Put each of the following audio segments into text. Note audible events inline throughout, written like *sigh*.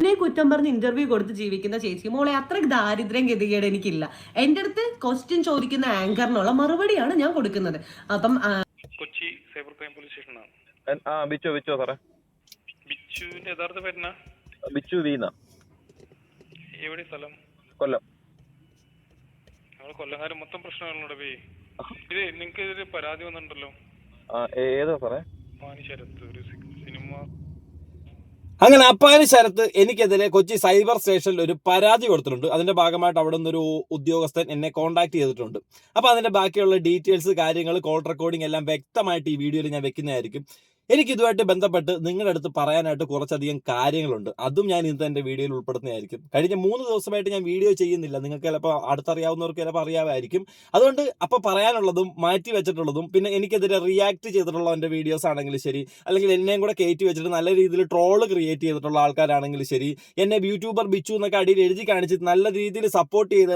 എന്നെ കുറ്റം പറഞ്ഞ് ഇന്റർവ്യൂ കൊടുത്ത് ജീവിക്കുന്ന ചേച്ചി മോളെ അത്ര ദാരിദ്ര്യം ഗതികേട് എനിക്കില്ല. എന്റെ അടുത്ത് ക്വസ്റ്റ്യൻ ചോദിക്കുന്ന ആങ്കറിനുള്ള മറുപടിയാണ് ഞാൻ കൊടുക്കുന്നത്. അപ്പം കൊച്ചി സൈബർ ക്രൈം പോലീസ് സ്റ്റേഷനാണ് ആ ബിച്ചു ബിച്ചു സാറേ. ബിച്ചുവിന്റെ യഥാർത്ഥ പേരെന്നാ ബിച്ചു വീന്ന എവിടെ സ്ഥലം? കൊല്ലം. നമ്മൾ കൊല്ലംകാര് മൊത്തം പ്രശ്നങ്ങളുണ്ട് പേ ഇത് നിങ്ങൾക്ക് ഇതിൽ പരാതി വന്നിട്ടുണ്ടല്ലോ. ഏതാ സാറേ? മാനിശരത്ത് ഒരു സിനിമ അങ്ങനെ അപ്പാനി ശരത്ത് എനിക്കെതിരെ കൊച്ചി സൈബർ സ്റ്റേഷനിൽ ഒരു പരാതി കൊടുത്തിട്ടുണ്ട്. അതിന്റെ ഭാഗമായിട്ട് അവിടെ നിന്നൊരു ഉദ്യോഗസ്ഥൻ എന്നെ കോൺടാക്ട് ചെയ്തിട്ടുണ്ട്. അപ്പോൾ അതിന്റെ ബാക്കിയുള്ള ഡീറ്റെയിൽസ് കാര്യങ്ങൾ കോൾ റെക്കോർഡിംഗ് എല്ലാം വ്യക്തമായിട്ട് ഈ വീഡിയോയിൽ ഞാൻ വെക്കുന്നതായിരിക്കും. എനിക്ക് ഇതുമായിട്ട് ബന്ധപ്പെട്ട് നിങ്ങളുടെ അടുത്ത് പറയാനായിട്ട് കുറച്ചധികം കാര്യങ്ങളുണ്ട്. അതും ഞാൻ ഇന്ന് എന്റെ വീഡിയോയിൽ ഉൾപ്പെടുത്തുന്നതായിരിക്കും. കഴിഞ്ഞ മൂന്ന് ദിവസമായിട്ട് ഞാൻ വീഡിയോ ചെയ്യുന്നില്ല. നിങ്ങൾക്ക് ചിലപ്പോൾ അടുത്തറിയാവുന്നവർക്ക് ചിലപ്പോൾ അറിയാമായിരിക്കും. അതുകൊണ്ട് അപ്പോൾ പറയാനുള്ളതും മാറ്റി വെച്ചിട്ടുള്ളതും പിന്നെ എനിക്കെതിരെ റിയാക്ട് ചെയ്തിട്ടുള്ള എന്റെ വീഡിയോസ് ആണെങ്കിലും ശരി അല്ലെങ്കിൽ എന്നെയും കൂടെ കയറ്റി വെച്ചിട്ട് നല്ല രീതിയിൽ ട്രോൾ ക്രിയേറ്റ് ചെയ്തിട്ടുള്ള ആൾക്കാരാണെങ്കിലും ശരി എന്നെ യൂട്യൂബർ ബിച്ചു എന്നൊക്കെ അടിയിൽ എഴുതി കാണിച്ച് നല്ല രീതിയിൽ സപ്പോർട്ട് ചെയ്ത്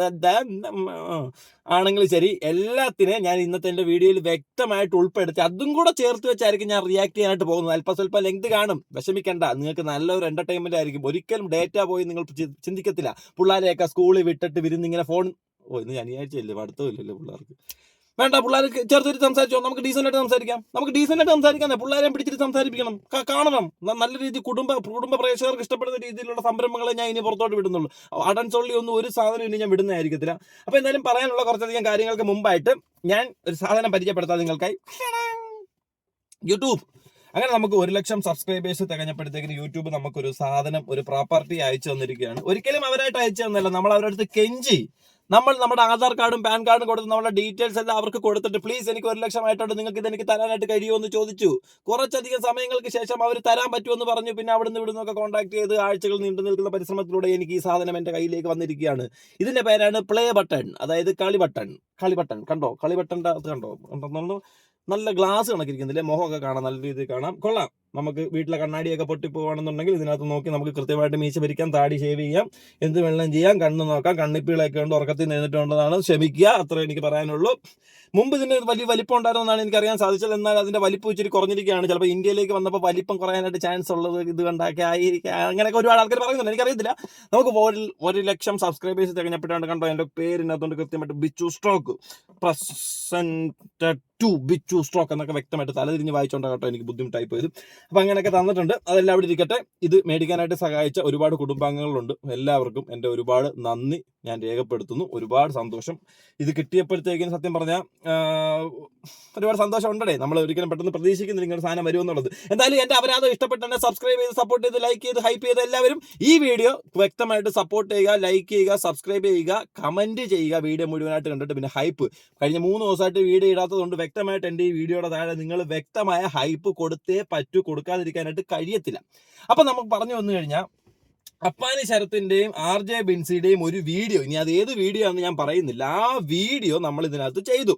ആണെങ്കിലും ശരി എല്ലാത്തിനെയും ഞാൻ ഇന്നത്തെ എന്റെ വീഡിയോയിൽ വ്യക്തമായിട്ട് ഉൾപ്പെടുത്തി. അതും കൂടെ ചേർത്ത് വെച്ചായിരിക്കും ഞാൻ റിയാക്ട് ചെയ്യാനായിട്ട് പോകുന്നത്. അല്പ സ്വല്പ ലെങ്ത് കാണും. വിഷമിക്കണ്ട. നിങ്ങൾക്ക് നല്ലൊരു എന്റർടൈൻമെന്റ് ആയിരിക്കും. ഒരിക്കലും ഡേറ്റ പോയി നിങ്ങൾ ചിന്തിക്കത്തില്ല. പിള്ളേരെയൊക്കെ സ്കൂളിൽ വിട്ടിട്ട് വിരുന്നിങ്ങനെ ഫോൺ ഓ ഇന്ന് ശനിയാഴ്ചയല്ലേ? പഠിത്തമില്ലല്ലോ പിള്ളേർക്ക്? വേണ്ട പിള്ളേർ ചേർത്തിട്ട് സംസാരിച്ചോ? നമുക്ക് ഡീസന്റ് ആയിട്ട് സംസാരിക്കാം. നമുക്ക് ഡീസന്റ് ആയിട്ട് സംസാരിക്കാം പിള്ളേരെ പിടിച്ചിട്ട് സംസാരിപ്പിക്കണം. കാണണം. നല്ല രീതി കുടുംബ കുടുംബ പ്രേക്ഷകർക്ക് ഇഷ്ടപ്പെടുന്ന രീതിയിലുള്ള സംരംഭങ്ങളെ ഞാൻ ഇനി പുറത്തോട്ട് വിടുന്നുള്ളൂ. അടൻസൊള്ളി ഒന്നും ഒരു സാധനം ഇനി ഞാൻ വിടുന്നതായിരിക്കത്തില്ല. അപ്പൊ എന്തായാലും പറയാനുള്ള കുറച്ചധികം കാര്യങ്ങൾക്ക് മുമ്പായിട്ട് ഞാൻ ഒരു സാധനം പരിചയപ്പെടുത്താം നിങ്ങൾക്കായി. യൂട്യൂബ്. അങ്ങനെ നമുക്ക് ഒരു ലക്ഷം സബ്സ്ക്രൈബേഴ്സ് തികഞ്ഞപ്പോഴത്തേക്കിന് യൂട്യൂബ് നമുക്കൊരു സാധനം ഒരു പ്രോപ്പർട്ടി അയച്ചു തന്നിരിക്കുകയാണ്. ഒരിക്കലും അവരായിട്ട് അയച്ചു തന്നല്ല നമ്മൾ അവരുടെ അടുത്ത് കെഞ്ചി. നമ്മൾ നമ്മുടെ ആധാർ കാർഡും പാൻ കാർഡും കൊടുത്ത് നമ്മുടെ ഡീറ്റെയിൽസ് എല്ലാം അവർക്ക് കൊടുത്തിട്ട് പ്ലീസ് എനിക്ക് ഒരു ലക്ഷം ആയിട്ടുണ്ട്. നിങ്ങൾക്ക് ഇത് എനിക്ക് തരാനായിട്ട് കഴിയുമെന്ന് ചോദിച്ചു. കുറച്ചധികം സമയങ്ങൾക്ക് ശേഷം അവർ തരാൻ പറ്റുമെന്ന് പറഞ്ഞു. പിന്നെ അവിടുന്ന് ഇവിടുന്ന് ഒക്കെ കോൺടാക്ട് ചെയ്ത് ആഴ്ചകൾ നീണ്ടു നിൽക്കുന്ന പരിശ്രമത്തിലൂടെ എനിക്ക് ഈ സാധനം എന്റെ കയ്യിലേക്ക് വന്നിരിക്കുകയാണ്. ഇതിന്റെ പേരാണ് പ്ലേ ബട്ടൺ അതായത് കളി ബട്ടൺ കളി ബട്ടൺ കണ്ടോ? കളി അത് കണ്ടോ? കണ്ടോ? നല്ല ഗ്ലാസ് കണക്കിരിക്കുന്നില്ലേ? മുഖമൊക്കെ കാണാം. നല്ല രീതിയിൽ കാണാം. കൊള്ളാം. നമുക്ക് വീട്ടിലെ കണ്ണാടിയൊക്കെ പൊട്ടിപ്പോവാണെന്നുണ്ടെങ്കിൽ ഇതിനകത്ത് നോക്കി നമുക്ക് കൃത്യമായിട്ട് മീശ പിരിക്കാം താടി ഷേവ് ചെയ്യാം എന്ത് വെള്ളം ചെയ്യാം കണ്ണ് നോക്കാം കണ്ണിപ്പിളൊക്കെ ഉണ്ട് ഉറക്കത്തിൽ നിന്നിട്ടുണ്ടെന്നാണ് ക്ഷമിക്കുക അത്രേ എനിക്ക് പറയാനുള്ളൂ. മുമ്പ് ഇതിന് വലിയ വലിപ്പം ഉണ്ടായിരുന്നെന്നാണ് എനിക്ക് അറിയാൻ സാധിച്ചത്. എന്നാൽ അതിന്റെ വലിപ്പം ഇച്ചിരി കുറഞ്ഞിരിക്കുകയാണ്. ചിലപ്പോൾ ഇന്ത്യയിലേക്ക് വന്നപ്പോൾ വലിപ്പം കുറയാനായിട്ട് ചാൻസ് ഉള്ളത് ഇത് കണ്ടാക്കി ആയിരിക്കാം. അങ്ങനെയൊക്കെ ഒരുപാട് ആൾക്കാർ പറയുന്നുണ്ട്. എനിക്കറിയത്തില്ല. നമുക്ക് ഒരു ഒരു ലക്ഷം സബ്സ്ക്രൈബേഴ്സ് തികഞ്ഞപ്പോഴാണ് കണ്ടോ എന്റെ പേരിനകത്തോണ്ട് കൃത്യമായിട്ട് Bichu stroke. Present to Bichu stroke എന്നൊക്കെ വ്യക്തമായിട്ട് തലതിരിഞ്ഞ് വായിച്ചോണ്ട് കേട്ടോ എനിക്ക് ബുദ്ധിമുട്ടായി പോയത് അപ്പൊ അങ്ങനെയൊക്കെ തന്നിട്ടുണ്ട്. അതെല്ലാം അവിടെ ഇരിക്കട്ടെ. ഇത് മേടിക്കാനായിട്ട് സഹായിച്ച ഒരുപാട് കുടുംബാംഗങ്ങളുണ്ട്. എല്ലാവർക്കും എന്റെ ഒരുപാട് നന്ദി. ഞാൻ രേഖപ്പെടുത്തുന്നു. ഒരുപാട് സന്തോഷം. ഇത് കിട്ടിയപ്പോഴത്തേക്കും സത്യം പറഞ്ഞാൽ ഒരുപാട് സന്തോഷം ഉണ്ടേ നമ്മൾ ഒരിക്കലും പെട്ടെന്ന് പ്രതീക്ഷിക്കുന്നില്ല ഇങ്ങനെ സാധനം വരുമെന്നുള്ളത് എന്തായാലും എന്റെ അപരാധം ഇഷ്ടപ്പെട്ട് എന്നെ സബ്സ്ക്രൈബ് ചെയ്ത് സപ്പോർട്ട് ചെയ്ത് ലൈക്ക് ചെയ്ത് ഹൈപ്പ് ചെയ്ത് എല്ലാവരും ഈ വീഡിയോ വ്യക്തമായിട്ട് സപ്പോർട്ട് ചെയ്യുക ലൈക്ക് ചെയ്യുക സബ്സ്ക്രൈബ് ചെയ്യുക കമന്റ് ചെയ്യുക വീഡിയോ മുഴുവനായിട്ട് കണ്ടിട്ട് പിന്നെ ഹൈപ്പ് കഴിഞ്ഞ മൂന്ന് ദിവസമായിട്ട് വീഡിയോ ഇടാത്തതുകൊണ്ട് വ്യക്തമായിട്ട് എന്റെ ഈ വീഡിയോയുടെ താഴെ നിങ്ങൾ വ്യക്തമായ ഹൈപ്പ് കൊടുത്തേ പറ്റൂ. കൊടുക്കാതിരിക്കാനായിട്ട് കഴിയത്തില്ല. അപ്പൊ നമുക്ക് പറഞ്ഞു വന്നു കഴിഞ്ഞാൽ അപ്പാനി ശരത്തിന്റെയും ആർ ജെ ബിൻസിയുടെയും ഒരു വീഡിയോ ഇനി അത് ഏത് വീഡിയോ ആണെന്ന് ഞാൻ പറയുന്നില്ല ആ വീഡിയോ നമ്മൾ ഇതിനകത്ത് ചെയ്തു.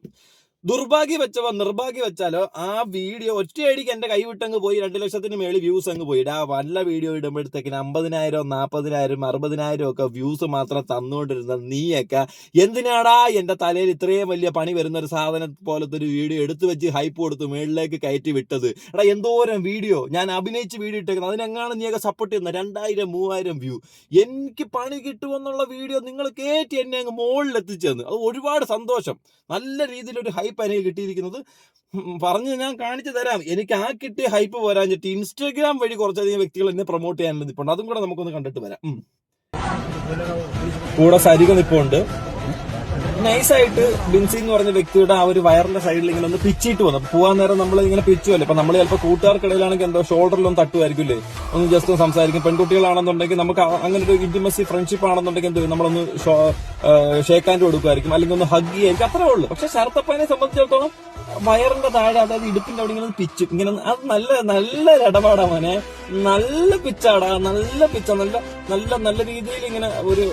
ദുർഭാഗ്യം വെച്ചവോ നിർഭാഗ്യ വെച്ചാലോ ആ വീഡിയോ ഒറ്റയടിക്ക് എന്റെ കൈ വിട്ടങ്ങ് പോയി രണ്ട് ലക്ഷത്തിന് മേളിൽ വ്യൂസ് അങ്ങ് പോയി. ആ വല്ല വീഡിയോ ഇടുമ്പോഴത്തേക്കിന് അമ്പതിനായിരം നാൽപ്പതിനായിരം അറുപതിനായിരം ഒക്കെ വ്യൂസ് മാത്രം തന്നുകൊണ്ടിരുന്ന നീയൊക്കെ എന്തിനാടാ എന്റെ തലയിൽ ഇത്രയും വലിയ പണി വരുന്ന ഒരു സാധനം പോലത്തെ ഒരു വീഡിയോ എടുത്തു വെച്ച് ഹൈപ്പ് കൊടുത്ത് മേളിലേക്ക് കയറ്റി വിട്ടത്? എടാ എന്തോരം വീഡിയോ? ഞാൻ അഭിനയിച്ച് വീഡിയോ ഇട്ടേക്കുന്നത് അതിനെങ്ങാണ് നീയൊക്കെ സപ്പോർട്ട് ചെയ്യുന്നത്? രണ്ടായിരം മൂവായിരം വ്യൂ എനിക്ക് പണി കിട്ടുമെന്നുള്ള വീഡിയോ നിങ്ങൾ കയറ്റി എന്നെ അങ്ങ് മുകളിൽ എത്തിച്ചെന്ന് അത് ഒരുപാട് സന്തോഷം. നല്ല രീതിയിലൊരു ഹൈപ്പ് എനിക്ക് കിട്ടിയിരിക്കുന്നത്. പറഞ്ഞ് ഞാൻ കാണിച്ചു തരാം. എനിക്ക് ആ കിട്ടിയ ഹൈപ്പ് വരാഞ്ഞിട്ട് ഇൻസ്റ്റാഗ്രാം വഴി കുറച്ചധികം വ്യക്തികൾ എന്നെ പ്രൊമോട്ട് ചെയ്യാൻ നിൽപ്പുണ്ട് അതും കൂടെ നമുക്കൊന്ന് കണ്ടിട്ട് വരാം. കൂടെ സരിക നിപ്പുണ്ട്. നൈസായിട്ട് ബിൻസി എന്ന് പറഞ്ഞ വ്യക്തിയുടെ ആ ഒരു വയറിന്റെ സൈഡിൽ ഇങ്ങനെ ഒന്ന് പിച്ചിട്ട് വന്നു. പോവാൻ നേരം നമ്മൾ ഇങ്ങനെ പിച്ചുമല്ലേ അപ്പൊ നമ്മൾ ചിലപ്പോൾ കൂട്ടുകാർക്കിടയിലാണെങ്കിൽ എന്തോ ഷോൾഡറിലൊന്നും തട്ടുമായിരിക്കില്ലേ ഒന്ന് ജസ്റ്റ് ഒന്ന് സംസാരിക്കും. പെൺകുട്ടികളാണെന്നുണ്ടെങ്കിൽ നമുക്ക് അങ്ങനെ ഒരു ഇന്റിമസി ഫ്രണ്ട്ഷിപ്പ് ആണെന്നുണ്ടെങ്കിൽ എന്ത്? നമ്മളൊന്ന് ഷേക്ക് ഹാൻഡ് കൊടുക്കുമായിരിക്കും. അല്ലെങ്കിൽ ഒന്ന് ഹഗ് ചെയ്യായിരിക്കും. അത്രേ ഉള്ളൂ. പക്ഷെ ശരത്തപ്പനെ സംബന്ധിച്ചിടത്തോളം വയറിന്റെ താഴെ അതായത് ഇടുപ്പിന്റെ അവിടെ ഇങ്ങനെ പിച്ച്. ഇങ്ങനെ അത് നല്ല നല്ല ഇടപാടാ മോനെ. നല്ല പിച്ചാടാ. നല്ല പിച്ച. നല്ല നല്ല നല്ല രീതിയിൽ ഇങ്ങനെ ഒരു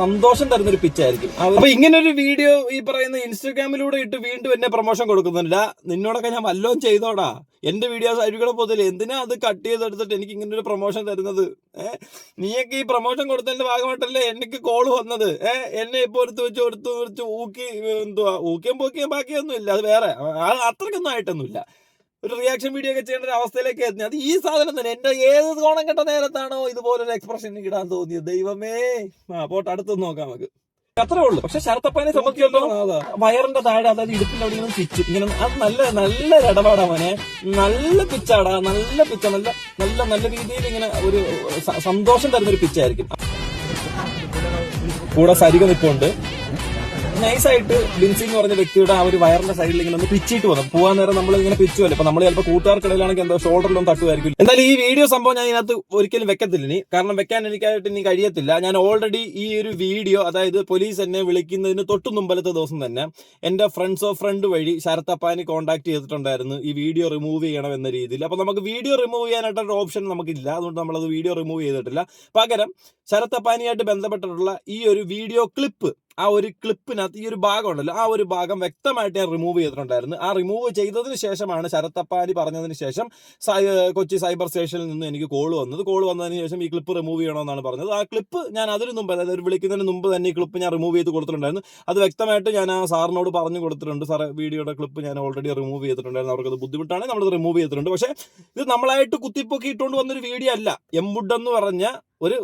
സന്തോഷം തരുന്ന ഒരു പിച്ചായിരിക്കും അപ്പൊ ഇങ്ങനെ ഒരു വീഡിയോ ഈ പറയുന്ന ഇൻസ്റ്റാഗ്രാമിലൂടെ ഇട്ട് വീണ്ടും എന്നെ പ്രൊമോഷൻ കൊടുക്കുന്നില്ല നിന്നോടൊക്കെ ഞാൻ വല്ലതും ചെയ്തോടാ. എന്റെ വീഡിയോസ് ആയിരിക്കണം പോതില്ല എന്തിനാ അത് കട്ട് ചെയ്തെടുത്തിട്ട് എനിക്ക് ഇങ്ങനെ ഒരു പ്രൊമോഷൻ തരുന്നത്? ഏഹ് നീയൊക്കെ ഈ പ്രൊമോഷൻ കൊടുത്തതിന്റെ ഭാഗമായിട്ടല്ലേ എനിക്ക് കോൾ വന്നത്? ഏഹ് എന്നെ ഇപ്പൊ എടുത്ത് വെച്ച് എടുത്ത് വെച്ച് ഊക്കി എന്തുവാ? ഊക്കിയും പോക്കിയും ബാക്കിയൊന്നും ഇല്ല. അത് വേറെ. അത്രക്കൊന്നും അത്രയ്ക്കൊന്നും ആയിട്ടൊന്നുമില്ല. ഒരു റിയാക്ഷൻ വീഡിയോ ഒക്കെ ചെയ്യേണ്ട ഒരു അവസ്ഥയിലേക്ക് എത്തി. അത് ഈ സാധനം തന്നെ. എന്റെ ഏത് കോണം കെട്ട നേരത്താണോ ഇതുപോലൊരു എക്സ്പ്രഷൻ ഇടാൻ തോന്നിയത്? ദൈവമേ. ആ പോട്ടെ അടുത്തൊന്ന് നോക്കാം നമുക്ക്. അത്രേ ഉള്ളൂ. പക്ഷെ ശരത്തപ്പനെ സംബന്ധിച്ചിടത്തോളം വയറിന്റെ താഴെ അതായത് ഇടുപ്പിന്റെ അവിടെ ഇങ്ങനെ പിച്ച് ഇങ്ങനെ അത് നല്ല നല്ല ഇടപാടാ മോനെ. നല്ല പിച്ചാടാ. നല്ല പിച്ച നല്ല നല്ല നല്ല രീതിയിൽ ഇങ്ങനെ ഒരു സന്തോഷം തരുന്ന ഒരു പിച്ചായിരിക്കും. കൂടെ സരിക നിൽപ്പുണ്ട് നൈസായിട്ട് ബിൻസി എന്ന് പറഞ്ഞ വ്യക്തിയുടെ ആ ഒരു വയറിന്റെ സൈഡിൽ ഇങ്ങനെ ഒന്ന് പിച്ചിട്ട് വന്നു. പോകാൻ നേരം നമ്മൾ ഇങ്ങനെ പിച്ചുമല്ലോ അപ്പൊ നമ്മൾ ചിലപ്പോൾ കൂട്ടുകാർക്കിടയിലാണെങ്കിൽ എന്തോ ഷോൾഡറിലൊന്നും തട്ടുമായിരിക്കും. എന്തായാലും ഈ വീഡിയോ സംഭവം ഞാൻ ഇതിനകത്ത് ഒരിക്കലും വെക്കത്തില്ല ഇനി. കാരണം വെക്കാൻ എനിക്കായിട്ട് ഇനി കഴിയത്തില്ല. ഞാൻ ഓൾറെഡി ഈ ഒരു വീഡിയോ അതായത് പോലീസ് എന്നെ വിളിക്കുന്നതിന് തൊട്ടു മുമ്പലത്തെ ദിവസം തന്നെ എന്റെ ഫ്രണ്ട്സ് ഓഫ് ഫ്രണ്ട് വഴി ശരത്തപ്പാനെ കോൺടാക്ട് ചെയ്തിട്ടുണ്ടായിരുന്നു. ഈ വീഡിയോ റിമൂവ് ചെയ്യണം എന്ന രീതിയിൽ. അപ്പൊ നമുക്ക് വീഡിയോ റിമൂവ് ചെയ്യാനായിട്ടൊരു ഓപ്ഷൻ നമുക്കില്ല. അതുകൊണ്ട് നമ്മളത് വീഡിയോ റിമൂവ് ചെയ്തിട്ടില്ല. പകരം ശരത്തപ്പാനിയായിട്ട് ബന്ധപ്പെട്ടിട്ടുള്ള ഈ ഒരു വീഡിയോ ക്ലിപ്പ് ആ ഒരു ക്ലിപ്പിനകത്ത് ഈ ഒരു ഭാഗം ഉണ്ടല്ലോ ആ ഒരു ഭാഗം വ്യക്തമായിട്ട് ഞാൻ റിമൂവ് ചെയ്തിട്ടുണ്ടായിരുന്നു. ആ റിമൂവ് ചെയ്തതിന് ശേഷമാണ് ശരത്തപ്പാരി പറഞ്ഞതിന് ശേഷം കൊച്ചി സൈബർ സ്റ്റേഷനിൽ നിന്ന് എനിക്ക് കോൾ വന്നത്. കോൾ വന്നതിന് ശേഷം ഈ ക്ലിപ്പ് റിമൂവ് ചെയ്യണമെന്നാണ് പറഞ്ഞത്. ആ ക്ലിപ്പ് ഞാൻ അതിന് മുമ്പ് അതായത് ഒരു വിളിക്കുന്നതിന് മുമ്പ് തന്നെ ഈ ക്ലിപ്പ് ഞാൻ റിമൂവ് ചെയ്ത് കൊടുത്തിട്ടുണ്ടായിരുന്നു. അത് വ്യക്തമായിട്ട് ഞാൻ ആ സാറിനോട് പറഞ്ഞു കൊടുത്തിട്ടുണ്ട്. സാറേ വീഡിയോയുടെ ക്ലിപ്പ് ഞാൻ ഓൾറെഡി റിമൂവ് ചെയ്തിട്ടുണ്ടായിരുന്നു. അവർക്കത് ബുദ്ധിമുട്ടാണ്. നമ്മളത് റിമൂവ് ചെയ്തിട്ടുണ്ട്. പക്ഷേ ഇത് നമ്മളായിട്ട് കുത്തിപ്പൊക്കി ഇട്ടുകൊണ്ട് വന്നൊരു വീഡിയോ അല്ല. എംബുഡ് എന്ന് പറഞ്ഞ ഒരു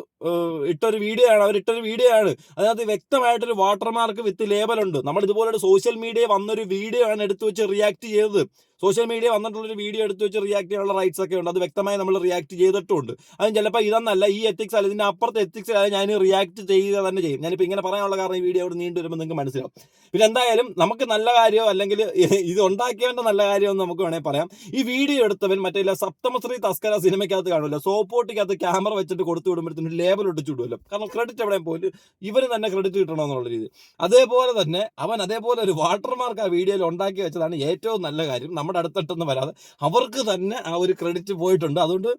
ഇട്ടൊരു വീഡിയോ ആണ് അവർ ഇട്ടൊരു വീഡിയോ ആണ് അതിനകത്ത് വ്യക്തമായിട്ടൊരു വാട്ടർമാർക്ക് വിത്ത് ലേബൽ ഉണ്ട് നമ്മൾ ഇതുപോലൊരു സോഷ്യൽ മീഡിയ വന്നൊരു വീഡിയോ ആണ് എടുത്തു വെച്ച് റിയാക്ട് ചെയ്തത്. സോഷ്യൽ മീഡിയ വന്നിട്ടുള്ളൊരു വീഡിയോ എടുത്ത് വെച്ച് റിയാക്ട് ചെയ്യാനുള്ള റൈറ്റ്സ് ഒക്കെ ഉണ്ട്. അത് വ്യക്തമായി നമ്മൾ റിയാക്ട് ചെയ്തിട്ടുണ്ട്. അത് ചിലപ്പോൾ ഇതെന്നല്ല ഈ എത്തിക്സ് അല്ല ഇതിന്റെ അപ്പുറത്തെ എത്തിക്സ് അല്ല ഞാൻ റിയാക്ട് ചെയ്യുക തന്നെ ചെയ്യും. ഞാനിപ്പോൾ ഇങ്ങനെ പറയാനുള്ള കാരണം ഈ വീഡിയോ അവിടെ നീണ്ടു വരുമ്പോൾ നിങ്ങൾക്ക് മനസ്സിലാവും. പിന്നെ എന്തായാലും നമുക്ക് നല്ല കാര്യമോ അല്ലെങ്കിൽ *laughs* ഇത് ഉണ്ടാക്കിയവന്റെ നല്ല കാര്യമോ എന്ന് നമുക്ക് വേണമെങ്കിൽ പറയാം. ഈ വീഡിയോ എടുത്തവൻ മറ്റേ സപ്തമശ്രീ തസ്കര സിനിമയ്ക്കകത്ത് കാണുമല്ലോ. സോപ്പോട്ടിക്കകത്ത് ക്യാമറ വെച്ചിട്ട് കൊടുത്തു വിടുമ്പോഴത്തേനും ലേബൽ ഒട്ടിച്ചു വിടുമല്ലോ. കാരണം ക്രെഡിറ്റ് എവിടെയും പോലും ഇവന് തന്നെ ക്രെഡിറ്റ് കിട്ടണമെന്നുള്ള രീതി. അതേപോലെ തന്നെ അവൻ അതേപോലെ ഒരു വാട്ടർമാർക്ക് ആ വീഡിയോയിൽ ഉണ്ടാക്കി വെച്ചതാണ് ഏറ്റവും നല്ല കാര്യം. നമ്മുടെ അടുത്തിട്ടൊന്നും വരാതെ അവർക്ക് തന്നെ ആ ഒരു ക്രെഡിറ്റ് പോയിട്ടുണ്ട്. അതുകൊണ്ട്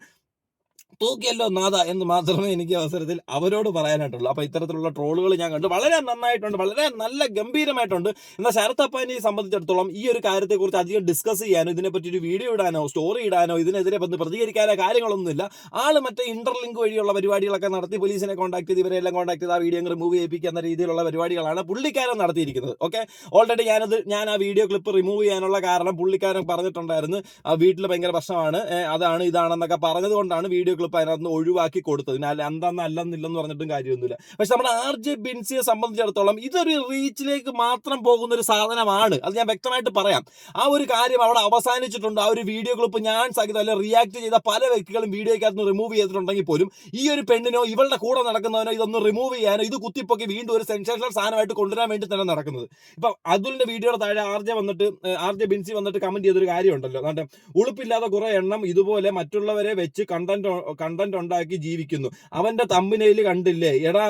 തൂക്കിയല്ലോ നാഥ എന്ന് മാത്രമേ എനിക്ക് അവസരത്തിൽ അവരോട് പറയാനായിട്ടുള്ളൂ. അപ്പൊ ഇത്തരത്തിലുള്ള ട്രോളുകൾ ഞാൻ കണ്ടു. വളരെ നന്നായിട്ടുണ്ട്. വളരെ നല്ല ഗംഭീരമായിട്ടുണ്ട്. എന്നാൽ ശരത്തപ്പാനിയെ സംബന്ധിച്ചിടത്തോളം ഈ ഒരു കാര്യത്തെക്കുറിച്ച് അധികം ഡിസ്കസ് ചെയ്യാനോ ഇതിനെപ്പറ്റി ഒരു വീഡിയോ ഇടാനോ സ്റ്റോറി ഇടാനോ ഇതിനെതിരെ വന്ന് പ്രതികരിക്കാനോ കാര്യങ്ങളൊന്നുമില്ല. ആൾ മറ്റേ ഇന്റർലിങ്ക് വഴിയുള്ള പരിപാടികളൊക്കെ നടത്തി പോലീസിനെ കോൺടാക്ട് ചെയ്ത് ഇവരെല്ലാം കോൺടാക്ട് ചെയ്ത് ആ വീഡിയോ റിമൂവ് ചെയ്യിപ്പിക്കുക എന്ന രീതിയിലുള്ള പരിപാടികളാണ് പുള്ളിക്കാരൻ നടത്തിയിരിക്കുന്നത്. ഓക്കെ ഓൾറെഡി ഞാനത് ഞാൻ ആ വീഡിയോ ക്ലിപ്പ് റിമൂവ് ചെയ്യാനുള്ള കാരണം പുള്ളിക്കാരൻ പറഞ്ഞിട്ടുണ്ടായിരുന്നു. ആ വീട്ടിൽ ഭയങ്കര പ്രശ്നമാണ്. അതാണ് ഇതാണെന്നൊക്കെ പറഞ്ഞതുകൊണ്ടാണ് വീഡിയോ ക്ലിപ്പ് അതിനകത്ത് നിന്ന് ഒഴിവാക്കി കൊടുത്തത്. എന്താന്ന് അല്ലെന്നില്ലെന്ന് പറഞ്ഞിട്ടും കാര്യമൊന്നുമില്ല. പക്ഷെ നമ്മുടെ ആർ ജെ ബിൻസിയെ സംബന്ധിച്ചിടത്തോളം ഇതൊരു റീച്ചിലേക്ക് മാത്രം പോകുന്ന ഒരു സാധനമാണ്. അത് ഞാൻ വ്യക്തമായിട്ട് പറയാം. ആ ഒരു കാര്യം അവിടെ അവസാനിച്ചിട്ടുണ്ട്. ആ ഒരു വീഡിയോ ക്ലിപ്പ് ഞാൻ സഹിതം അല്ലെ റിയാക്ട് ചെയ്ത പല വ്യക്തികളും വീഡിയോക്കകത്ത് റിമൂവ് ചെയ്തിട്ടുണ്ടെങ്കിൽ പോലും ഈ ഒരു പെണ്ണിനോ ഇവളുടെ കൂടെ നടക്കുന്നവനോ ഇതൊന്ന് റിമൂവ് ചെയ്യാനോ ഇത് കുത്തിപ്പൊക്കി വീണ്ടും ഒരു സെൻസേഷണൽ സാധനമായിട്ട് കൊണ്ടുവരാൻ വേണ്ടി തന്നെ നടക്കുന്നത്. ഇപ്പം അതുലിന്റെ വീഡിയോയുടെ താഴെ ആർ ജെ വന്നിട്ട് ആർ ജെ ബിൻസി വന്നിട്ട് കമന്റ് ചെയ്തൊരു കാര്യമുണ്ടല്ലോ. അതുകൊണ്ട് ഉളുപ്പില്ലാതെ കുറേ എണ്ണം ഇതുപോലെ മറ്റുള്ളവരെ വെച്ച് കണ്ടന്റ് കണ്ടന്റ് ഉണ്ടാക്കി ജീവിക്കുന്നു. അവന്റെ തമ്പിനയിൽ കണ്ടില്ലേ? എടാ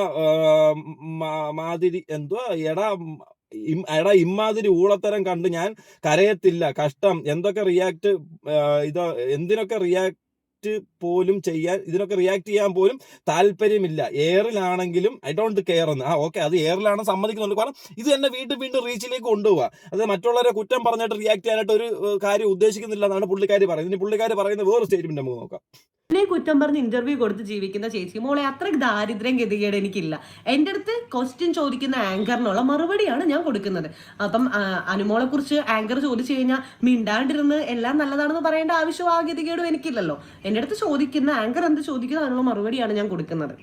മാതിരി എന്തോ എടാ എടാ ഇമ്മാതിരി ഊളത്തരം കണ്ട് ഞാൻ കരയത്തില്ല. കഷ്ടം. എന്തൊക്കെ റിയാക്ട് ഇതോ എന്തിനൊക്കെ റിയാക്ട് പോലും ചെയ്യാൻ ഇതിനൊക്കെ റിയാക്ട് ചെയ്യാൻ പോലും താല്പര്യമില്ല. എയറിലാണെങ്കിലും ഐ ഡോണ്ട് കെയർ എന്ന്. ആ ഓക്കെ അത് എയറിലാണ് സമ്മതിക്കുന്നുണ്ട്. കാരണം ഇത് തന്നെ വീണ്ടും വീണ്ടും റീച്ചിലേക്ക് കൊണ്ടുപോവുക അത് മറ്റുള്ളവരെ കുറ്റം പറഞ്ഞിട്ട് റിയാക്ട് ചെയ്യാനായിട്ട് ഒരു കാര്യം ഉദ്ദേശിക്കുന്നില്ല എന്നാണ് പുള്ളിക്കാരി പറയുന്നത്. ഇനി പുള്ളിക്കാരി പറയുന്ന വേറെ സ്റ്റേറ്റ്മെന്റ് നമുക്ക് നോക്കാം. എന്നെ കുറ്റം പറഞ്ഞ് ഇന്റർവ്യൂ കൊടുത്ത് ജീവിക്കുന്ന ചേച്ചി. മോളെ അത്രയ്ക്ക് ദാരിദ്ര്യം ഗതികേട് എനിക്കില്ല. എന്റെ അടുത്ത് ക്വസ്റ്റ്യൻ ചോദിക്കുന്ന ആങ്കറിനുള്ള മറുപടിയാണ് ഞാൻ കൊടുക്കുന്നത്. അപ്പം അനുമോളെ കുറിച്ച് ആങ്കർ ചോദിച്ചു കഴിഞ്ഞാൽ മിണ്ടാണ്ടിരുന്ന് എല്ലാം നല്ലതാണെന്ന് പറയേണ്ട ആവശ്യം ആ ഗതികേടും എനിക്കില്ലല്ലോ. എന്റെ അടുത്ത് ചോദിക്കുന്ന ആങ്കർ എന്ത് ചോദിക്കുന്നോ അതിനുള്ള മറുപടിയാണ് ഞാൻ കൊടുക്കുന്നത്.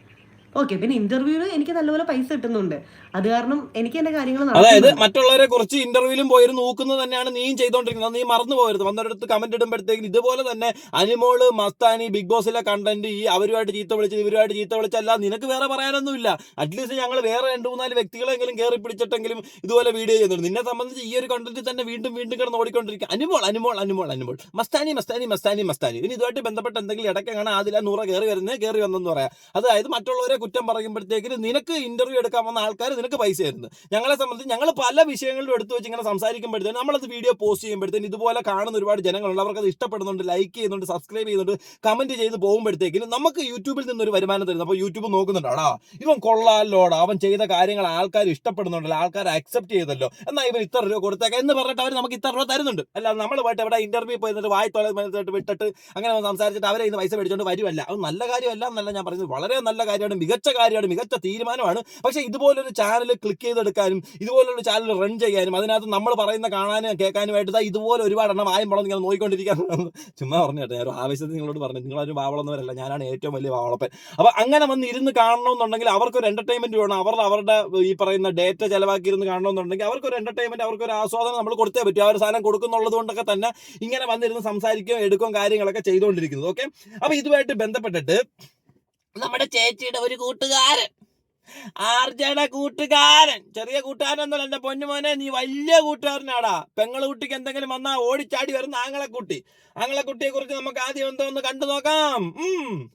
ഓക്കെ പിന്നെ ഇന്റർവ്യൂവിൽ എനിക്ക് നല്ലപോലെ പൈസ കിട്ടുന്നുണ്ട്. അത് കാരണം എനിക്ക് എന്റെ കാര്യങ്ങൾ അതായത് മറ്റുള്ളവരെ കുറിച്ച് ഇന്റർവ്യൂലും പോയിരുന്നു നോക്കുന്നത് തന്നെയാണ് നീയും ചെയ്തോണ്ടിരിക്കുന്നത്. നീ മറന്നു പോയത് വന്നൊരിടത്ത് കമന്റ് ഇടുമ്പോഴത്തേക്കും ഇതുപോലെ തന്നെ അനിമോൾ മസ്താനി ബിഗ് ബോസിലെ കണ്ടന്റ് ഈ അവരുമായിട്ട് ചീത്ത വിളിച്ചത് ഇവരുമായിട്ട് ചീത്ത വിളിച്ചല്ല. നിനക്ക് വേറെ പറയാനൊന്നുമില്ല. അറ്റ്ലീസ്റ്റ് ഞങ്ങൾ വേറെ രണ്ട് മൂന്നാൽ വ്യക്തികളെങ്കിലും കയറി പിടിച്ചിട്ടെങ്കിലും ഇതുപോലെ വീഡിയോ ചെയ്യുന്നുണ്ട്. നിന്നെ സംബന്ധിച്ച് ഈ ഒരു കണ്ടന്റ് തന്നെ വീണ്ടും വീണ്ടും കിടന്ന് ഓടിക്കൊണ്ടിരിക്കുക. അനുമോൾ അനുമോൾ അനുമോൾ അനുമോൾ. മസ്താനി മസ്താനി മസ്താനി മസ്താനി. ഇനി ഇതുമായിട്ട് ബന്ധപ്പെട്ട് എന്തെങ്കിലും ഇടയ്ക്ക് കാണാൻ ആദില നൂറ കയറി വരുന്നത് കയറി വന്നെന്ന് പറയാം. അതായത് മറ്റുള്ളവരെ കുറ്റം പറയുമ്പോഴത്തേക്കിന് നിനക്ക് ഇന്റർവ്യൂ എടുക്കാൻ വന്ന ആൾക്കാർ നിനക്ക് പൈസ തരുന്നത്. ഞങ്ങളെ സംബന്ധിച്ച് ഞങ്ങൾ പല വിഷയങ്ങളിലും എടുത്തു വെച്ച് ഇങ്ങനെ സംസാരിക്കുമ്പോഴത്തേനും നമ്മളത് വീഡിയോ പോസ്റ്റ് ചെയ്യുമ്പോഴത്തേനും ഇതുപോലെ കാണുന്ന ഒരുപാട് ജനങ്ങളുണ്ട്. അവർക്ക് അത് ഇഷ്ടപ്പെടുന്നുണ്ട് ലൈക്ക് ചെയ്യുന്നുണ്ട് സബ്സ്ക്രൈബ് ചെയ്യുന്നുണ്ട് കമന്റ് ചെയ്ത് പോകുമ്പോഴത്തേക്കിനും നമുക്ക് യൂട്യൂബിൽ നിന്നൊരു വരുമാനം തരുന്നു. അപ്പോൾ യൂട്യൂബ് നോക്കുന്നുണ്ടാടാ ഇവൻ കൊള്ളാലോടാ അവൻ ചെയ്ത കാര്യങ്ങൾ ആൾക്കാർ ഇഷ്ടപ്പെടുന്നുണ്ടല്ലോ. ആൾക്കാർ അക്സെപ്റ്റ് ചെയ്തല്ലോ. എന്നാൽ ഇവൻ ഇത്ര രൂപ കൊടുത്തേക്കാം എന്ന് പറഞ്ഞിട്ട് അവർ നമുക്ക് ഇത്ര രൂപ തരുന്നുണ്ട്. അല്ലാതെ നമ്മൾ പോയിട്ട് എവിടെ ഇന്റർവ്യൂ പോയിട്ട് വായി തൊലയിട്ട് വിട്ടിട്ട് അങ്ങനെ സംസാരിച്ചിട്ട് അവരെ ഇന്ന് പൈസ മേടിച്ചുകൊണ്ട് വരുമല്ല അത് നല്ല കാര്യമല്ല എന്നല്ല ഞാൻ പറയുന്നത്. വളരെ നല്ല കാര്യമാണ് മികച്ച കാര്യമാണ് മികച്ച തീരുമാനമാണ്. പക്ഷേ ഇതുപോലൊരു ചാനൽ ക്ലിക്ക് ചെയ്തെടുക്കാനും ഇതുപോലുള്ള ചാനൽ റൺ ചെയ്യാനും അതിനകത്ത് നമ്മൾ പറയുന്ന കാണാനും കേൾക്കാനുമായിട്ട് ഇതുപോലെ ഒരുപാട് എണ്ണം വായും പണം നിങ്ങൾ നോക്കിക്കൊണ്ടിരിക്കാൻ ചുമ്മാ പറഞ്ഞു കേട്ടോ ഞാൻ ഒരു ആവശ്യത്തിന് നിങ്ങളോട് പറഞ്ഞു നിങ്ങളൊരു വാവളന്നവരല്ല ഞാനാണ് ഏറ്റവും വലിയ വാവളപ്പൻ. അപ്പൊ അങ്ങനെ വന്ന് ഇരുന്ന് കാണണമെന്നുണ്ടെങ്കിൽ അവർക്കൊരു എന്റർടൈൻമെന്റ് വേണം. അവർ അവരുടെ ഈ പറയുന്ന ഡേറ്റ ചെലവാക്കി ഇരുന്ന് കാണണമെന്നുണ്ടെങ്കിൽ അവർക്കൊരു എന്റർടൈൻമെന്റ് അവർക്കൊരു ആസ്വാദനം നമ്മൾ കൊടുത്തേ പറ്റും. ആ ഒരു സാധനം കൊടുക്കുന്നുള്ളത് തന്നെ ഇങ്ങനെ വന്നിരുന്ന് സംസാരിക്കുകയും എടുക്കുകയും കാര്യങ്ങളൊക്കെ ചെയ്തുകൊണ്ടിരിക്കുന്നത് ഓക്കെ അപ്പൊ ഇതുമായിട്ട് ബന്ധപ്പെട്ടിട്ട് നമ്മുടെ ചേച്ചിയുടെ ഒരു കൂട്ടുകാരൻ ആർജയുടെ കൂട്ടുകാരൻ. ചെറിയ കൂട്ടുകാരനൊന്നുമല്ല എന്റെ പൊന്നുമോനെ നീ വലിയ കൂട്ടുകാരനാടാ. പെങ്ങളെ കുട്ടിക്ക് എന്തെങ്കിലും വന്നാ ഓടിച്ചാടി വരുന്ന ആങ്ങളെ കുട്ടി. ആങ്ങളെ കുട്ടിയെ കുറിച്ച് നമുക്ക് ആദ്യം എന്തോ ഒന്ന് കണ്ടു നോക്കാം. ഉം.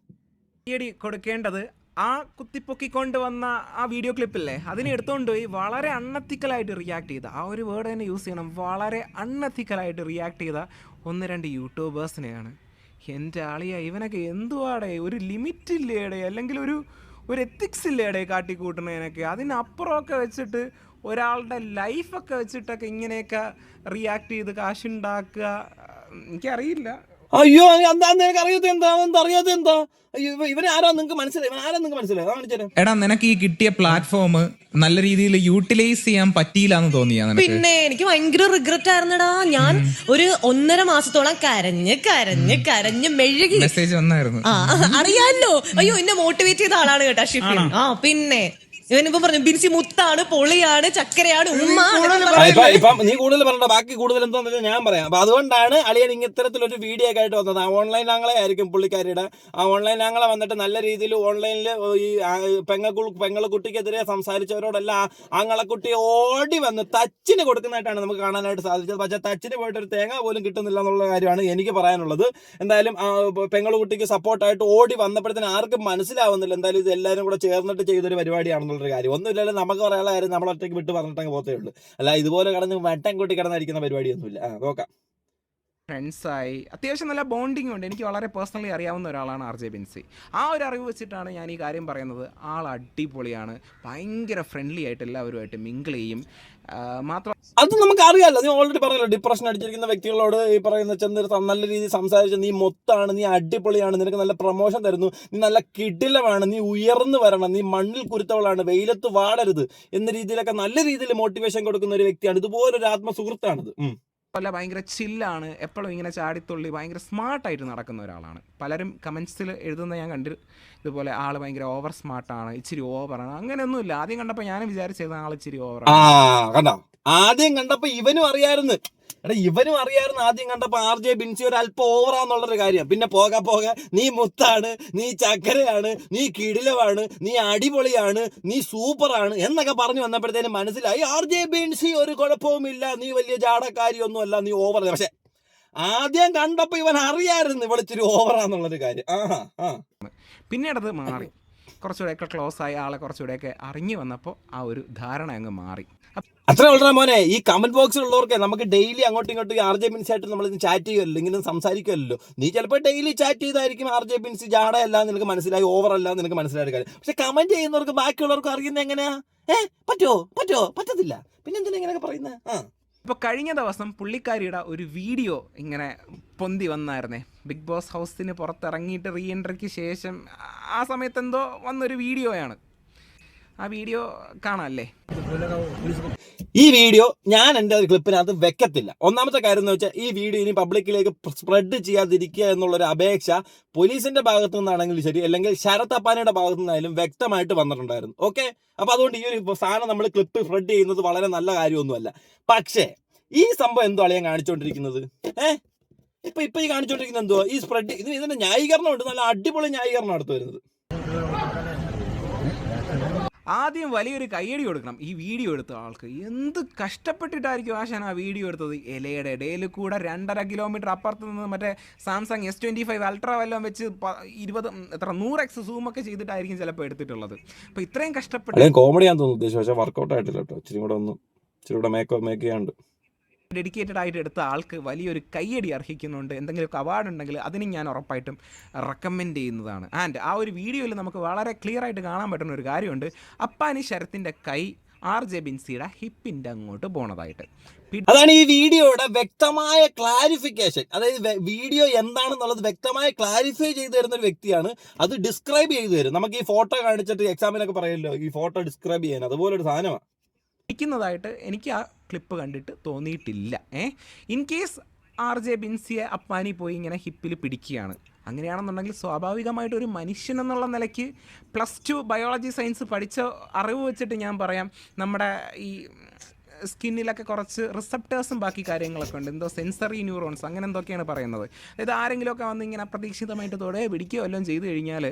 കൊടുക്കേണ്ടത് ആ കുത്തിപ്പൊക്കിക്കൊണ്ട് വന്ന ആ വീഡിയോ ക്ലിപ്പില്ലേ? അതിനെ എടുത്തുകൊണ്ട് പോയി വളരെ അണ്ണത്തിക്കലായിട്ട് റിയാക്ട് ചെയ്ത. ആ ഒരു വേർഡ് തന്നെ യൂസ് ചെയ്യണം. വളരെ അണ്ണത്തിക്കലായിട്ട് റിയാക്ട് ചെയ്ത ഒന്ന് രണ്ട് യൂട്യൂബേഴ്സിനെയാണ് എന്റെ ആളിയ ഇവനൊക്കെ എന്തുവാടേ? ഒരു ലിമിറ്റ് ഇല്ലേടേ? അല്ലെങ്കിൽ ഒരു ഒരു എത്തിക്സ് ഇല്ലേടെ കാട്ടിക്കൂട്ടണേനൊക്കെ അതിനപ്പുറമൊക്കെ വെച്ചിട്ട് ഒരാളുടെ ലൈഫൊക്കെ വെച്ചിട്ടൊക്കെ ഇങ്ങനെയൊക്കെ റിയാക്ട് ചെയ്ത് കാശുണ്ടാക്കുക എനിക്കറിയില്ല. അയ്യോ എന്താ നിനക്ക് അറിയാത്ത എന്താ? എന്താ അറിയാത്ത എന്താ? അയ്യോ ഇവ- ഇവനെ ആരാ നിങ്ങൾക്ക് മനസ്സിലായി? ഇവൻ ആരാ നിങ്ങൾക്ക് മനസ്സിലായി? കാണിച്ചു എടാ നിനക്ക് ഈ കിട്ടിയ പ്ലാറ്റ്ഫോം നല്ല രീതിയിൽ യൂട്ടിലൈസ് ചെയ്യാൻ പറ്റിയില്ല എന്ന് തോന്നിയാ പിന്നെ എനിക്ക് ഭയങ്കര റിഗ്രറ്റ് ആയിരുന്നടാ. ഞാൻ ഒരു ഒന്നര മാസത്തോളം കരഞ്ഞ് കരഞ്ഞ് കരഞ്ഞ് മെഴുകി. മെസ്സേജ് വന്നായിരുന്നു. അറിയാലോ. അയ്യോ എന്നെ മോട്ടിവേറ്റ് ചെയ്ത ആളാണ് കേട്ടാ ഷിഫിൻ ആ പിന്നെ ഇവനിപ്പോ പറഞ്ഞു ബിൻസി മുത്താണ് പൊളിയാണ് ചക്കരയാണ് ഉമ്മ ഇപ്പൊ ഇപ്പം നീ കൂടുതൽ പറഞ്ഞ ബാക്കി കൂടുതൽ എന്താന്ന് വെച്ചാൽ ഞാൻ പറയാം. അപ്പൊ അതുകൊണ്ടാണ് അളിയൻ ഇത്തരത്തിലൊരു വീഡിയോ ഒക്കെ ആയിട്ട് വന്നത്. ആ ഓൺലൈൻ ആങ്ങളെ ആയിരിക്കും പുള്ളിക്കാരിയുടെ. ആ ഓൺലൈൻ ആങ്ങളെ വന്നിട്ട് നല്ല രീതിയിൽ ഓൺലൈനിൽ ഈ പെങ്ങൾ പെങ്ങളെ കുട്ടിക്കെതിരെ സംസാരിച്ചവരോടല്ല ആങ്ങളെ കുട്ടി ഓടി വന്ന് തച്ചിന് കൊടുക്കുന്നതായിട്ടാണ് നമുക്ക് കാണാനായിട്ട് സാധിച്ചത്. പക്ഷേ തച്ചിന് പോയിട്ട് ഒരു തേങ്ങ പോലും കിട്ടുന്നില്ല എന്നുള്ള കാര്യമാണ് എനിക്ക് പറയാനുള്ളത്. എന്തായാലും ആ പെങ്ങളെ കുട്ടിക്ക് സപ്പോർട്ടായിട്ട് ഓടി വന്നപ്പോഴത്തേന് ആർക്കും മനസ്സിലാവുന്നില്ല. എന്തായാലും ഇത് എല്ലാവരും കൂടെ ചേർന്നിട്ട് ചെയ്തൊരു പരിപാടിയാണെന്നുള്ളൊരു കാര്യം. ഒന്നുമില്ലല്ലോ നമുക്ക് പറയാനുള്ള കാര്യം നമ്മൾ ഒറ്റയ്ക്ക് വിട്ട് പറഞ്ഞിട്ടങ്ങ് പോത്തേ ഉള്ളൂ. അല്ല ഇതുപോലെ കിടന്ന് വട്ടം കൂട്ടി കിടന്നിരിക്കുന്ന പരിപാടിയൊന്നുമില്ല. ആ നോക്കാം. ഫ്രണ്ട്സായി. അത്യാവശ്യം നല്ല ബോണ്ടിങ് ഉണ്ട് എനിക്ക് വളരെ പേഴ്സണലി അറിയാവുന്ന ഒരാളാണ് ആർ ജെ ബിൻസി. ആ ഒരു അറിവ് വെച്ചിട്ടാണ് ഞാൻ ഈ കാര്യം പറയുന്നത്. ആൾ അടിപൊളിയാണ്. ഭയങ്കര ഫ്രണ്ട്ലി ആയിട്ട് എല്ലാവരുമായിട്ട് മിങ്കിൾ ചെയ്യും. മാത്രം അത് നമുക്ക് അറിയാലോ നീ ഓൾറെഡി പറഞ്ഞല്ലോ ഡിപ്രഷൻ അടിച്ചിരിക്കുന്ന വ്യക്തികളോട് ഈ പറയുന്ന ചെന്ന് നല്ല രീതിയിൽ സംസാരിച്ച് നീ മൊത്താണ് നീ അടിപൊളിയാണ് നിനക്ക് നല്ല പ്രൊമോഷൻ തരുന്നു നീ നല്ല കിടിലമാണ് നീ ഉയർന്നു വരണം നീ മണ്ണിൽ കുരുത്തവളാണ് വെയിലത്ത് വാടരുത് എന്ന രീതിയിലൊക്കെ നല്ല രീതിയിൽ മോട്ടിവേഷൻ കൊടുക്കുന്ന ഒരു വ്യക്തിയാണ്. ഇതുപോലൊരു ആത്മസുഹൃത്താണിത്. അല്ല ഭയങ്കര ചില്ലാണ് എപ്പോഴും ഇങ്ങനെ ചാടിത്തുള്ളി ഭയങ്കര സ്മാർട്ടായിട്ട് നടക്കുന്ന ഒരാളാണ്. പലരും കമൻസിൽ എഴുതുന്ന ഞാൻ കണ്ടു ഇതുപോലെ ആൾ ഭയങ്കര ഓവർ സ്മാർട്ടാണ് ഇച്ചിരി ഓവറാണ് അങ്ങനെയൊന്നുമില്ല. ആദ്യം കണ്ടപ്പോൾ ഞാനും വിചാരിച്ചത് ആൾ ഇച്ചിരി ഓവറാണ് ആദ്യം കണ്ടപ്പോ ഇവനും അറിയായിരുന്നു. എടാ ഇവനും അറിയായിരുന്നു ആദ്യം കണ്ടപ്പോ ആർ ജെ ബിൻസി ഒരു അല്പം ഓവറാന്നുള്ളൊരു കാര്യം. പിന്നെ പോക പോക. നീ മുത്താണ് നീ ചക്കരയാണ് നീ കിടിലമാണ് നീ അടിപൊളിയാണ് നീ സൂപ്പറാണ് എന്നൊക്കെ പറഞ്ഞു വന്നപ്പോഴത്തേനും മനസ്സിലായി ആർ ജെ ബിൻസി ഒരു കുഴപ്പവുമില്ല നീ വലിയ ജാടക്കാരിയൊന്നും അല്ല നീ ഓവർ പക്ഷെ ആദ്യം കണ്ടപ്പോ ഇവൻ അറിയായിരുന്നു ഇവളിച്ചിരി ഓവറാന്നുള്ളൊരു കാര്യം. ആ ആ. പിന്നീടത് മാറി. കുറച്ചുകൂടെയൊക്കെ ക്ലോസ് ആയി ആളെ കുറച്ചുകൂടെയൊക്കെ അറിഞ്ഞു വന്നപ്പോൾ ആ ഒരു ധാരണ അങ്ങ് മാറി. അത്ര വളരെ മോനെ. ഈ കമന്റ് ബോക്സിൽ ഉള്ളവർക്ക് നമുക്ക് ഡെയിലി അങ്ങോട്ടും ഇങ്ങോട്ടും ആർ ജെ ബിൻസി ആയിട്ട് നമ്മൾ ചാറ്റ് ചെയ്യുമല്ലോ ഇങ്ങനെ സംസാരിക്കുമല്ലോ നീ ചിലപ്പോൾ ഡെയിലി ചാറ്റ് ചെയ്തായിരിക്കും ആർ ജെ ബിൻസി ജാടയല്ല നിനക്ക് മനസ്സിലായി ഓവർ അല്ല നിനക്ക് മനസ്സിലായ കാര്യം. പക്ഷെ കമന്റ് ചെയ്യുന്നവർക്ക് ബാക്കിയുള്ളവർക്ക് അറിയുന്നത് എങ്ങനെയാ? ഏ? പറ്റോ പറ്റോ പറ്റത്തില്ല. പിന്നെ എന്തിനാ ഇങ്ങനെയൊക്കെ പറയുന്നത് ആ. ഇപ്പോൾ കഴിഞ്ഞ ദിവസം പുള്ളിക്കാരിയുടെ ഒരു വീഡിയോ ഇങ്ങനെ പൊന്തി വന്നായിരുന്നേ. ബിഗ് ബോസ് ഹൗസിന് പുറത്തിറങ്ങിയിട്ട് റീ എൻട്രിക്ക് ശേഷം ആ സമയത്ത് എന്തോ വന്നൊരു വീഡിയോയാണ്. ആ വീഡിയോ കാണാല്ലേ? ഈ വീഡിയോ ഞാൻ എന്റെ ക്ലിപ്പിനകത്ത് വെക്കത്തില്ല. ഒന്നാമത്തെ കാര്യം എന്ന് വെച്ചാൽ ഈ വീഡിയോ ഇനി പബ്ലിക്കിലേക്ക് സ്പ്രെഡ് ചെയ്യാതിരിക്കുക എന്നുള്ളൊരു അപേക്ഷ പോലീസിന്റെ ഭാഗത്തു നിന്നാണെങ്കിലും ശരി അല്ലെങ്കിൽ ശരത് അപ്പാനയുടെ ഭാഗത്തു നിന്നായാലും വ്യക്തമായിട്ട് വന്നിട്ടുണ്ടായിരുന്നു. ഓക്കെ? അപ്പൊ അതുകൊണ്ട് ഈ ഒരു സാധനം നമ്മൾ ക്ലിപ്പ് സ്പ്രെഡ് ചെയ്യുന്നത് വളരെ നല്ല കാര്യമൊന്നുമല്ല. പക്ഷേ ഈ സംഭവം എന്തോ അളിയാൻ കാണിച്ചുകൊണ്ടിരിക്കുന്നത് ഏ? ഇപ്പൊ ഇപ്പൊ ഈ കാണിച്ചുകൊണ്ടിരിക്കുന്നത് എന്തോ ഈ സ്പ്രെഡ് ഇതിന് ഇതിന്റെ ന്യായീകരണം ഉണ്ട്. നല്ല അടിപൊളി ന്യായീകരണം അടുത്ത് വരുന്നത്. ആദ്യം വലിയൊരു കയ്യടി കൊടുക്കണം. ഈ വീഡിയോ എടുത്ത ആൾക്ക്. എന്ത് കഷ്ടപ്പെട്ടിട്ടായിരിക്കും ആശാൻ ആ വീഡിയോ എടുത്തത്? ഇലയുടെ ഇടയിൽ കൂടെ രണ്ടര കിലോമീറ്റർ അപ്പുറത്ത് നിന്ന് മറ്റേ Samsung S twenty five ultra വല്ലതും വെച്ച് ഇരുപത് എത്ര നൂറ് എക്സ് സൂമൊക്കെ ചെയ്തിട്ടായിരിക്കും ചിലപ്പോൾ എടുത്തിട്ടുള്ളത്. അപ്പോൾ ഇത്രയും കഷ്ടപ്പെട്ട് കോമഡിയാന്ന് തോന്നുന്നു ഉദ്ദേശം. പക്ഷേ വർക്കൗട്ട് ആയിട്ടില്ല കേട്ടോ. ഇച്ചിരി കൂടെ ഒന്ന് ഇച്ചിരി കൂടെ മേക്കപ്പ് മേക്ക് ചെയ്യാണ്ട് ഡെഡിക്കേറ്റഡ് ആയിട്ട് എടുത്ത ആൾക്ക് വലിയൊരു കയ്യടി അർഹിക്കുന്നുണ്ട്. എന്തെങ്കിലുമൊക്കെ അവാർഡ് ഉണ്ടെങ്കിൽ അതിന് ഞാൻ ഉറപ്പായിട്ടും റെക്കമെൻഡ് ചെയ്യുന്നതാണ്. ആൻഡ് ആ ഒരു വീഡിയോയിൽ നമുക്ക് വളരെ ക്ലിയർ ആയിട്ട് കാണാൻ പറ്റുന്ന ഒരു കാര്യമുണ്ട്. അപ്പാനി ശരത്തിന്റെ കൈ ആർ ജെ ബിൻസിയുടെ ഹിപ്പിന്റെ അങ്ങോട്ട് പോണതായിട്ട്. അതാണ് ഈ വീഡിയോയുടെ വ്യക്തമായ ക്ലാരിഫിക്കേഷൻ അതായത് വീഡിയോ എന്താണെന്നുള്ളത് വ്യക്തമായ ക്ലാരിഫൈ ചെയ്തു തരുന്ന ഒരു വ്യക്തിയാണ്. അത് ഡിസ്ക്രൈബ് ചെയ്തു തരും. നമുക്ക് ഈ ഫോട്ടോ കാണിച്ചിട്ട് എക്സാമിനൊക്കെ പറയല്ലോ ഈ ഫോട്ടോ ഡിസ്ക്രൈബ് ചെയ്യാൻ. അതുപോലെ ഒരു സാധനമാണ്. പിടിക്കുന്നതായിട്ട് എനിക്ക് ആ ക്ലിപ്പ് കണ്ടിട്ട് തോന്നിയിട്ടില്ല. ഏ? ഇൻ കേസ് ആർ ജെ ബിൻസിയെ അപ്പാനി പോയി ഇങ്ങനെ ഹിപ്പിൽ പിടിക്കുകയാണ്. അങ്ങനെയാണെന്നുണ്ടെങ്കിൽ സ്വാഭാവികമായിട്ട് ഒരു മനുഷ്യൻ എന്നുള്ള നിലയ്ക്ക് പ്ലസ് ടു ബയോളജി സയൻസ് പഠിച്ച അറിവ് വെച്ചിട്ട് ഞാൻ പറയാം. നമ്മുടെ ഈ സ്കിന്നിലൊക്കെ കുറച്ച് റിസപ്റ്റേഴ്സും ബാക്കി കാര്യങ്ങളൊക്കെ ഉണ്ട്. എന്തോ സെൻസറി ന്യൂറോൺസ് അങ്ങനെ എന്തൊക്കെയാണ് പറയുന്നത്. അതായത് ആരെങ്കിലുമൊക്കെ വന്ന് ഇങ്ങനെ അപ്രതീക്ഷിതമായിട്ട് തൊടേ പിടിക്കുകയോ എല്ലാം ചെയ്തു കഴിഞ്ഞാൽ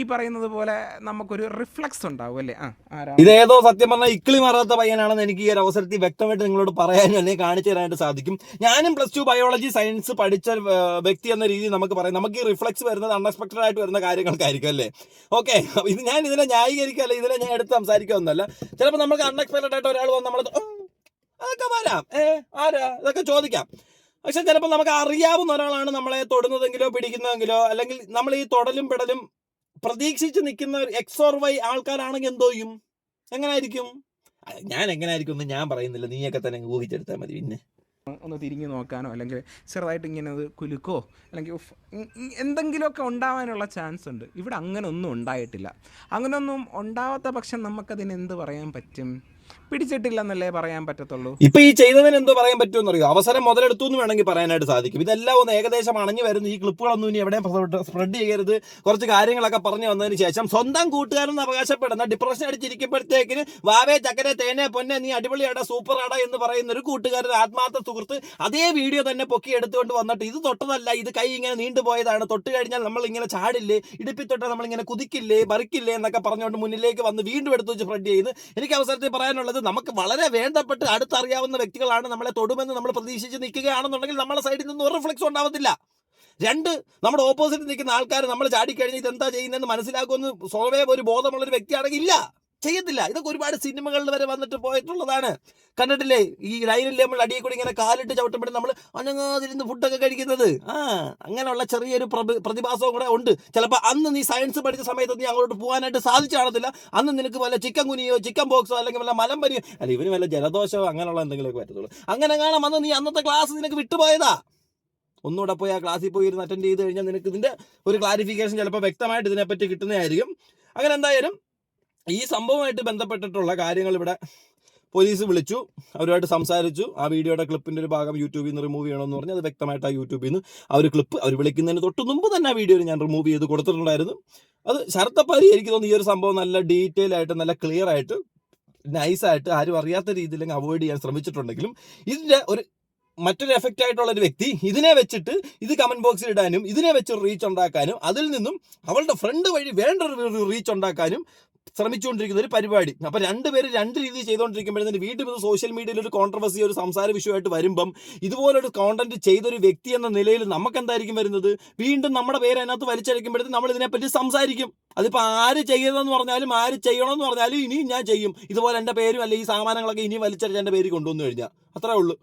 ഈ പറയുന്നത് പോലെ നമുക്കൊരു റിഫ്ലക്സ് ഉണ്ടാവും അല്ലേ? ആ ഇതേതോ സത്യം പറഞ്ഞാൽ ഇക്കിളി മാറാത്ത പയ്യനാണെന്ന് എനിക്ക് ഈ ഒരു അവസരത്തിൽ വ്യക്തമായിട്ട് നിങ്ങളോട് പറയാനും അല്ലെങ്കിൽ കാണിച്ചു തരാനായിട്ട് സാധിക്കും. ഞാനും പ്ലസ് ടു ബയോളജി സയൻസ് പഠിച്ച വ്യക്തി എന്ന രീതിയിൽ നമുക്ക് പറയാം. നമുക്ക് ഈ റിഫ്ലക്സ് വരുന്നത് അൺഎക്സ്പെക്റ്റഡ് ആയിട്ട് വരുന്ന കാര്യങ്ങൾക്കായിരിക്കും അല്ലേ? ഓക്കെ ഇത് ഞാൻ ഇതിനെ ന്യായീകരിക്കല്ല ഇതിനെ ഞാൻ എടുത്ത് സംസാരിക്കുക ഒന്നല്ല ചിലപ്പോൾ നമുക്ക് അൺഎക്സ്പെക്റ്റഡ് ആയിട്ട് ഒരാൾ വന്ന് നമ്മൾ അതൊക്കെ വരാം. ഏ ആരാ? ഇതൊക്കെ ചോദിക്കാം. പക്ഷെ ചിലപ്പോൾ നമുക്ക് അറിയാവുന്ന ഒരാളാണ് നമ്മളെ തൊടുന്നതെങ്കിലോ പിടിക്കുന്നതെങ്കിലോ അല്ലെങ്കിൽ നമ്മൾ ഈ തൊടലും പെടലും പ്രതീക്ഷിച്ച് നിൽക്കുന്ന എക്സ് ഓർ വൈ ആൾക്കാരാണെങ്കിൽ എന്തോ ചെയ്യും? എങ്ങനായിരിക്കും? ഞാൻ എങ്ങനായിരിക്കും എന്ന് ഞാൻ പറയുന്നില്ല. നീയൊക്കെ തന്നെ ഊഹിച്ചെടുത്താൽ മതി പിന്നെ. ഒന്ന് തിരിഞ്ഞു നോക്കാനോ അല്ലെങ്കിൽ ചെറുതായിട്ട് ഇങ്ങനെ അത് കുലുക്കോ അല്ലെങ്കിൽ എന്തെങ്കിലുമൊക്കെ ഉണ്ടാവാനുള്ള ചാൻസ് ഉണ്ട്. ഇവിടെ അങ്ങനെ ഒന്നും ഉണ്ടായിട്ടില്ല. അങ്ങനെയൊന്നും ഉണ്ടാവാത്ത പക്ഷം നമുക്കതിന് എന്ത് പറയാൻ പറ്റും? പിടിച്ചിട്ടില്ലെന്നല്ലേ പറയാൻ പറ്റത്തുള്ളൂ. ഇപ്പൊ ഈ ചെയ്തതിന് എന്തോ പറയാൻ പറ്റുമെന്ന് അറിയോ അവസരം മുതലെടുത്തു എന്ന് വേണമെങ്കിൽ പറയാനായിട്ട് സാധിക്കും. ഇതെല്ലാം ഒന്ന് ഏകദേശം അണഞ്ഞു വരുന്നു. ഈ ക്ലിപ്പുകളൊന്നും ഇനി എവിടെയും സ്പ്രെഡ് ചെയ്യരുത്. കുറച്ച് കാര്യങ്ങളൊക്കെ പറഞ്ഞു വന്നതിന് ശേഷം സ്വന്തം കൂട്ടുകാരെന്ന് അവകാശപ്പെടുന്ന ഡിപ്രഷൻ അടിച്ചിരിക്കുമ്പോഴത്തേക്കിന് വാവേ ചക്കരെ തേനെ പൊന്നെ നീ അടിപൊളിയാടാ സൂപ്പർ ആടാ എന്ന് പറയുന്ന ഒരു കൂട്ടുകാരൻ ആത്മാർത്ഥ സുഹൃത്ത് അതേ വീഡിയോ തന്നെ പൊക്കി എടുത്തുകൊണ്ട് വന്നിട്ട് ഇത് തൊട്ടതല്ല ഇത് കൈ ഇങ്ങനെ നീണ്ടുപോയതാണ് തൊട്ട് കഴിഞ്ഞാൽ നമ്മൾ ഇങ്ങനെ ചാടില്ലേ ഇടുപ്പി തൊട്ട് നമ്മൾ ഇങ്ങനെ കുതിക്കില്ലേ മറിക്കില്ലേ എന്നൊക്കെ പറഞ്ഞുകൊണ്ട് മുന്നിലേക്ക് വന്ന് വീണ്ടും എടുത്തു വെച്ച് സ്പ്രെഡ് ചെയ്ത് എനിക്ക് അവസരത്തിൽ പറയാനുള്ളത് നമുക്ക് വളരെ വേണ്ടപ്പെട്ട് അടുത്തറിയാവുന്ന വ്യക്തികളാണ് നമ്മളെ തൊടുമെന്ന് നമ്മൾ പ്രതീക്ഷിച്ച് നിൽക്കുകയാണെന്നുണ്ടെങ്കിൽ നമ്മളെ സൈഡിൽ നിന്ന് ഒരു റിഫ്ലക്സ് ഉണ്ടാവത്തില്ല. രണ്ട് നമ്മുടെ ഓപ്പോസിറ്റ് നിൽക്കുന്ന ആൾക്കാർ നമ്മൾ ചാടിക്കഴിഞ്ഞ് എന്താ ചെയ്യുന്നതെന്ന് മനസ്സിലാക്കുമെന്ന് സ്വയം ഒരു ബോധമുള്ളൊരു വ്യക്തിയാണെങ്കിൽ ഇല്ല. ചെയ്യത്തില്ല ഇതൊക്കെ ഒരുപാട് സിനിമകളിൽ വരെ വന്നിട്ട് പോയിട്ടുള്ളതാണ്. കണ്ടിട്ടില്ലേ? ഈ ലൈനിൽ നമ്മൾ അടിയിൽ കൂടി ഇങ്ങനെ കാലിട്ട് ചവിട്ടുമ്പോഴും നമ്മൾ അനങ്ങാതിരുന്ന് ഫുഡൊക്കെ കഴിക്കുന്നത്. ആ അങ്ങനെയുള്ള ചെറിയൊരു പ്രതിഭാസവും കൂടെ ഉണ്ട്. ചിലപ്പോൾ അന്ന് നീ സയൻസ് പഠിച്ച സമയത്ത് നീ അങ്ങോട്ട് പോകാനായിട്ട് സാധിച്ചു കാണത്തില്ല. അന്ന് നിനക്ക് വല്ല ചിക്കൻ കുനിയോ ചിക്കൻ ബോക്സോ അല്ലെങ്കിൽ വല്ല മലമ്പനിയോ അല്ല ഇവന് വല്ല ജലദോഷമോ അങ്ങനെയുള്ള എന്തെങ്കിലുമൊക്കെ പറ്റത്തുള്ളൂ. അങ്ങനെ കാണാം അന്ന് നീ അന്നത്തെ ക്ലാസ് നിനക്ക് വിട്ടുപോയതാ. ഒന്നുകൂടെ പോയി ആ ക്ലാസ്സിൽ പോയി ഇരുന്ന് അറ്റൻഡ് ചെയ്ത് കഴിഞ്ഞാൽ നിനക്ക് ഇതിന്റെ ഒരു ക്ലാരിഫിക്കേഷൻ ചിലപ്പോൾ വ്യക്തമായിട്ട് ഇതിനെപ്പറ്റി കിട്ടുന്നതായിരിക്കും. അങ്ങനെ എന്തായാലും ഈ സംഭവമായിട്ട് ബന്ധപ്പെട്ടിട്ടുള്ള കാര്യങ്ങൾ ഇവിടെ പോലീസ് വിളിച്ചു അവരുമായിട്ട് സംസാരിച്ചു. ആ വീഡിയോയുടെ ക്ലിപ്പിന്റെ ഒരു ഭാഗം യൂട്യൂബിൽ നിന്ന് റിമൂവ് ചെയ്യണമെന്ന് പറഞ്ഞ് അത് വ്യക്തമായിട്ട് ആ യൂട്യൂബിൽ നിന്ന് ആ ഒരു ക്ലിപ്പ് അവർ വിളിക്കുന്നതിന് തൊട്ട് മുമ്പ് തന്നെ ആ വീഡിയോ ഞാൻ റിമൂവ് ചെയ്ത് കൊടുത്തിട്ടുണ്ടായിരുന്നു. അത് ശരത്തപ്പാരി എനിക്ക് തോന്നുന്നു ഈ ഒരു സംഭവം നല്ല ഡീറ്റെയിൽ ആയിട്ട് നല്ല ക്ലിയർ ആയിട്ട് നൈസായിട്ട് ആരും അറിയാത്ത രീതിയിൽ അവോയ്ഡ് ചെയ്യാൻ ശ്രമിച്ചിട്ടുണ്ടെങ്കിലും ഇതിന്റെ ഒരു മറ്റൊരു എഫക്റ്റ് ആയിട്ടുള്ള ഒരു വ്യക്തി ഇതിനെ വെച്ചിട്ട് ഇത് കമന്റ് ബോക്സിൽ ഇടാനും ഇതിനെ വെച്ച് റീച്ച് ഉണ്ടാക്കാനും അതിൽ നിന്നും അവളുടെ ഫ്രണ്ട് വഴി വേണ്ട ഒരു റീച്ച് ഉണ്ടാക്കാനും ശ്രമിച്ചുകൊണ്ടിരിക്കുന്ന ഒരു പരിപാടി. അപ്പൊ രണ്ടുപേര് രണ്ട് രീതിയിൽ ചെയ്തുകൊണ്ടിരിക്കുമ്പോഴത്തേന് വീട്ടിൽ ഇത് സോഷ്യൽ മീഡിയയിൽ ഒരു കോൺട്രവേഴ്സി ഒരു സംസാര വിഷയമായിട്ട് വരുമ്പം ഇതുപോലൊരു കോണ്ടന്റ് ചെയ്തൊരു വ്യക്തി എന്ന നിലയിൽ നമുക്ക് എന്തായിരിക്കും വരുന്നത്? വീണ്ടും നമ്മുടെ പേര് അതിനകത്ത് വലിച്ചഴിക്കുമ്പോഴത്തേക്ക് നമ്മൾ ഇതിനെപ്പറ്റി സംസാരിക്കും. അതിപ്പോൾ ആര് ചെയ്യണമെന്ന് പറഞ്ഞാലും ആര് ചെയ്യണമെന്ന് പറഞ്ഞാലും ഇനിയും ഞാൻ ചെയ്യും. ഇതുപോലെ എന്റെ പേരും അല്ലെങ്കിൽ ഈ സാമാനങ്ങളൊക്കെ ഇനിയും വലിച്ചടിച്ച് എന്റെ പേര് കൊണ്ടുവന്നു കഴിഞ്ഞാൽ അത്രേ ഉള്ളൂ.